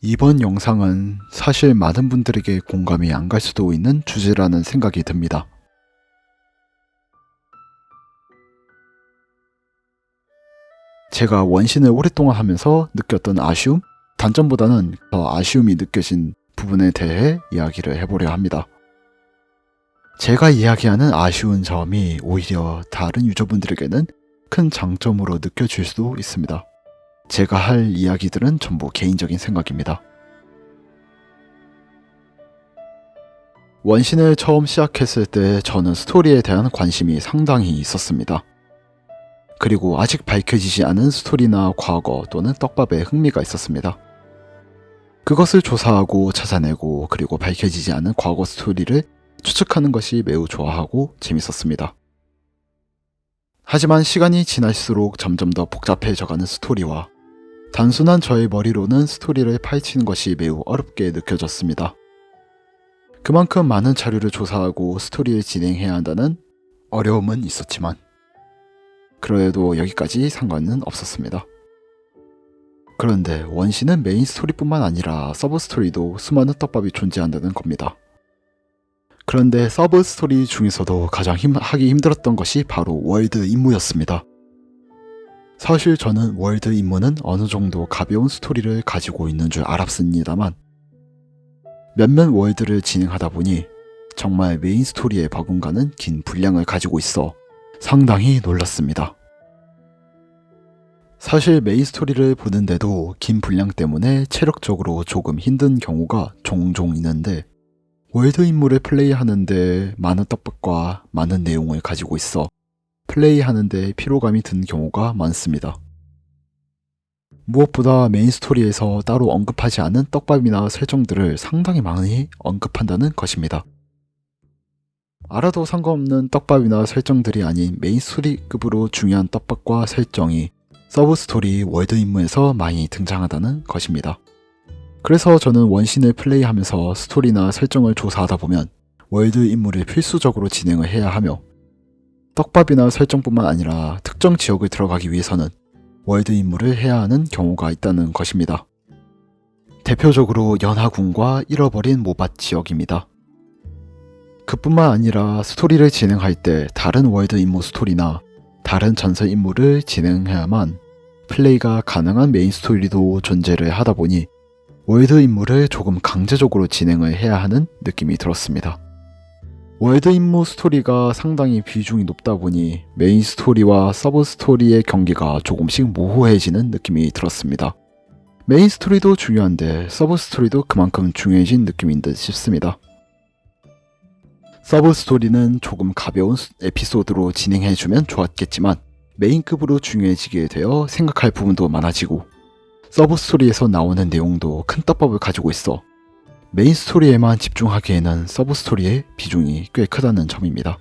이번 영상은 사실 많은 분들에게 공감이 안 갈 수도 있는 주제라는 생각이 듭니다. 제가 원신을 오랫동안 하면서 느꼈던 아쉬움, 단점보다는 더 아쉬움이 느껴진 부분에 대해 이야기를 해보려 합니다. 제가 이야기하는 아쉬운 점이 오히려 다른 유저분들에게는 큰 장점으로 느껴질 수도 있습니다. 제가 할 이야기들은 전부 개인적인 생각입니다. 원신을 처음 시작했을 때 저는 스토리에 대한 관심이 상당히 있었습니다. 그리고 아직 밝혀지지 않은 스토리나 과거 또는 떡밥에 흥미가 있었습니다. 그것을 조사하고 찾아내고 그리고 밝혀지지 않은 과거 스토리를 추측하는 것이 매우 좋아하고 재밌었습니다. 하지만 시간이 지날수록 점점 더 복잡해져가는 스토리와 단순한 저의 머리로는 스토리를 파헤치는 것이 매우 어렵게 느껴졌습니다. 그만큼 많은 자료를 조사하고 스토리를 진행해야 한다는 어려움은 있었지만 그래도 여기까지 상관은 없었습니다. 그런데 원신은 메인 스토리뿐만 아니라 서브 스토리도 수많은 떡밥이 존재한다는 겁니다. 그런데 서브 스토리 중에서도 가장 힘, 하기 힘들었던 것이 바로 월드 임무였습니다. 사실 저는 월드 임무는 어느 정도 가벼운 스토리를 가지고 있는 줄 알았습니다만 몇몇 월드를 진행하다 보니 정말 메인 스토리에 버금가는 긴 분량을 가지고 있어 상당히 놀랐습니다. 사실 메인 스토리를 보는데도 긴 분량 때문에 체력적으로 조금 힘든 경우가 종종 있는데 월드 임무를 플레이하는데 많은 떡밥과 많은 내용을 가지고 있어 플레이하는데 피로감이 든 경우가 많습니다. 무엇보다 메인 스토리에서 따로 언급하지 않은 떡밥이나 설정들을 상당히 많이 언급한다는 것입니다. 알아도 상관없는 떡밥이나 설정들이 아닌 메인 스토리급으로 중요한 떡밥과 설정이 서브 스토리 월드 임무에서 많이 등장하다는 것입니다. 그래서 저는 원신을 플레이하면서 스토리나 설정을 조사하다 보면 월드 임무를 필수적으로 진행을 해야 하며 떡밥이나 설정뿐만 아니라 특정 지역을 들어가기 위해서는 월드 임무를 해야 하는 경우가 있다는 것입니다. 대표적으로 연하군과 잃어버린 모밭 지역입니다. 그뿐만 아니라 스토리를 진행할 때 다른 월드 임무 스토리나 다른 전설 임무를 진행해야만 플레이가 가능한 메인 스토리도 존재를 하다 보니 월드 임무를 조금 강제적으로 진행을 해야 하는 느낌이 들었습니다. 월드 임무 스토리가 상당히 비중이 높다 보니 메인 스토리와 서브 스토리의 경계가 조금씩 모호해지는 느낌이 들었습니다. 메인 스토리도 중요한데 서브 스토리도 그만큼 중요해진 느낌인 듯 싶습니다. 서브 스토리는 조금 가벼운 에피소드로 진행해주면 좋았겠지만 메인급으로 중요해지게 되어 생각할 부분도 많아지고 서브 스토리에서 나오는 내용도 큰 떡밥을 가지고 있어 메인 스토리에만 집중하기에는 서브 스토리의 비중이 꽤 크다는 점입니다.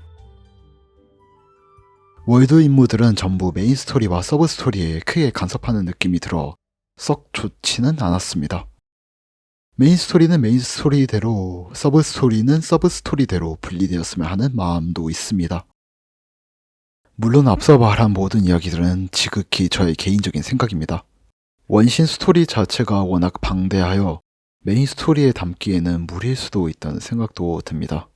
월드 임무들은 전부 메인 스토리와 서브 스토리에 크게 간섭하는 느낌이 들어 썩 좋지는 않았습니다. 메인 스토리는 메인 스토리대로, 서브 스토리는 서브 스토리대로 분리되었으면 하는 마음도 있습니다. 물론 앞서 말한 모든 이야기들은 지극히 저의 개인적인 생각입니다. 원신 스토리 자체가 워낙 방대하여 메인 스토리에 담기에는 무리일 수도 있다는 생각도 듭니다.